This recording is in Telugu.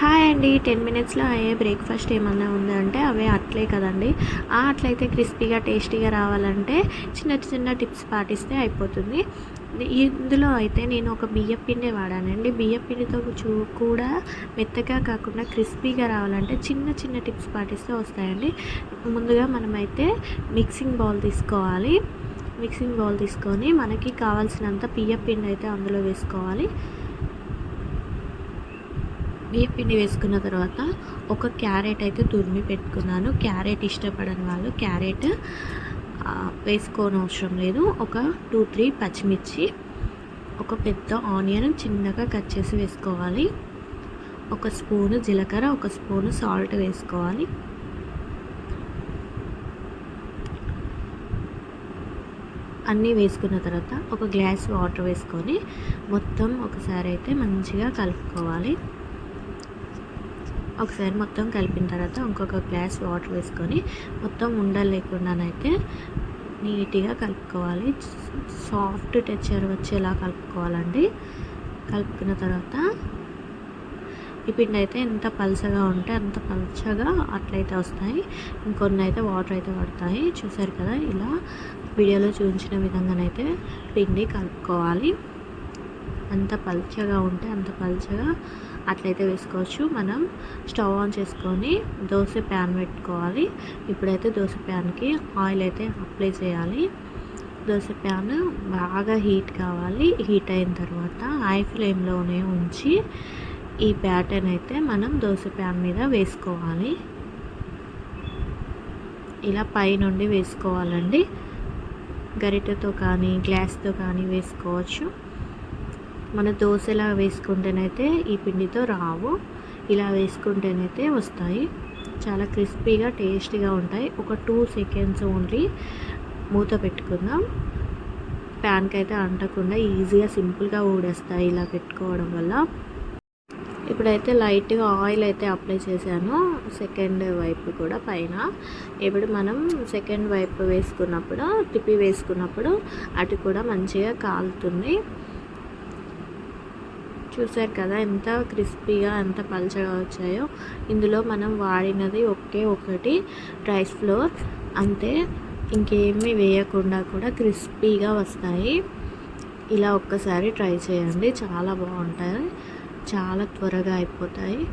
హాయ్ అండి. టెన్ మినిట్స్లో అయ్యే బ్రేక్ఫాస్ట్ ఏమన్నా ఉందంటే అవే అట్లే కదండి. ఆ అట్లయితే క్రిస్పీగా టేస్టీగా రావాలంటే చిన్న చిన్న టిప్స్ పాటిస్తే అయిపోతుంది. ఇందులో అయితే నేను ఒక బియ్యం పిండి వాడానండి. బియ్యం పిండితో చూ కూడా మెత్తగా కాకుండా క్రిస్పీగా రావాలంటే చిన్న చిన్న టిప్స్ పాటిస్తే వస్తాయండి. ముందుగా మనమైతే మిక్సింగ్ బౌల్ తీసుకోవాలి. మిక్సింగ్ బౌల్ తీసుకొని మనకి కావాల్సినంత బియ్యం పిండి అయితే అందులో వేసుకోవాలి. బియ్యం పిండి వేసుకున్న తర్వాత ఒక క్యారెట్ అయితే తురిమి పెట్టుకున్నాను. క్యారెట్ ఇష్టపడని వాళ్ళు క్యారెట్ వేసుకోని అవసరం లేదు. ఒక టూ త్రీ పచ్చిమిర్చి ఒక పెద్ద ఆనియన్ చిన్నగా కట్ చేసి వేసుకోవాలి. ఒక స్పూను జీలకర్ర ఒక స్పూను సాల్ట్ వేసుకోవాలి. అన్నీ వేసుకున్న తర్వాత ఒక గ్లాస్ వాటర్ వేసుకొని మొత్తం ఒకసారి అయితే మంచిగా కలుపుకోవాలి. ఒకసారి మొత్తం కలిపిన తర్వాత ఇంకొక గ్లాస్ వాటర్ వేసుకొని మొత్తం ఉండలు లేకుండానైతే నీట్గా కలుపుకోవాలి. సాఫ్ట్ టెక్చర్ వచ్చేలా కలుపుకోవాలండి. కలుపుకున్న తర్వాత ఈ పిండి అయితే ఎంత పలసగా ఉంటే అంత పలచగా అట్లయితే వస్తాయి. ఇంకొన్ని అయితే వాటర్ అయితే పడతాయి చూసారు కదా ఇలా వీడియోలో చూపించిన విధంగానైతే పిండి కలుపుకోవాలి. అంత పల్చగా ఉంటే అంత పలచగా అట్లయితే వేసుకోవచ్చు. మనం స్టవ్ ఆన్ చేసుకొని దోశ ప్యాన్ పెట్టుకోవాలి. ఇప్పుడైతే దోశ ప్యాన్కి ఆయిల్ అయితే అప్లై చేయాలి. దోశ ప్యాన్ బాగా హీట్ కావాలి. హీట్ అయిన తర్వాత హై ఫ్లేమ్లోనే ఉంచి ఈ ప్యాటర్న్ అయితే మనం దోశ ప్యాన్ మీద వేసుకోవాలి. ఇలా పైనుండి వేసుకోవాలండి. గరిటెతో కానీ గ్లాస్తో కానీ వేసుకోవచ్చు. మన దోశలా వేసుకుంటేనైతే ఈ పిండితో రావు. ఇలా వేసుకుంటేనైతే వస్తాయి. చాలా క్రిస్పీగా టేస్టీగా ఉంటాయి. ఒక టూ సెకండ్స్ ఓన్లీ మూత పెట్టుకుందాం. ప్యాన్కి అయితే అంటకుండా ఈజీగా సింపుల్గా ఊడేస్తాయి ఇలా పెట్టుకోవడం వల్ల. ఇప్పుడైతే లైట్గా ఆయిల్ అయితే అప్లై చేశాను. సెకండ్ వైపు కూడా పైన. ఇప్పుడు మనం సెకండ్ వైపు వేసుకున్నప్పుడు తిప్పి వేసుకున్నప్పుడు అటు కూడా మంచిగా కాలుతుంది. చూసారు కదా ఎంత క్రిస్పీగా ఎంత పల్చగా వచ్చాయో. ఇందులో మనం వాడినది ఒకే ఒకటి రైస్ ఫ్లోర్. అంతే ఇంకేమీ వేయకుండా కూడా క్రిస్పీగా వస్తాయి. ఇలా ఒక్కసారి ట్రై చేయండి చాలా బాగుంటాయి. చాలా త్వరగా అయిపోతాయి.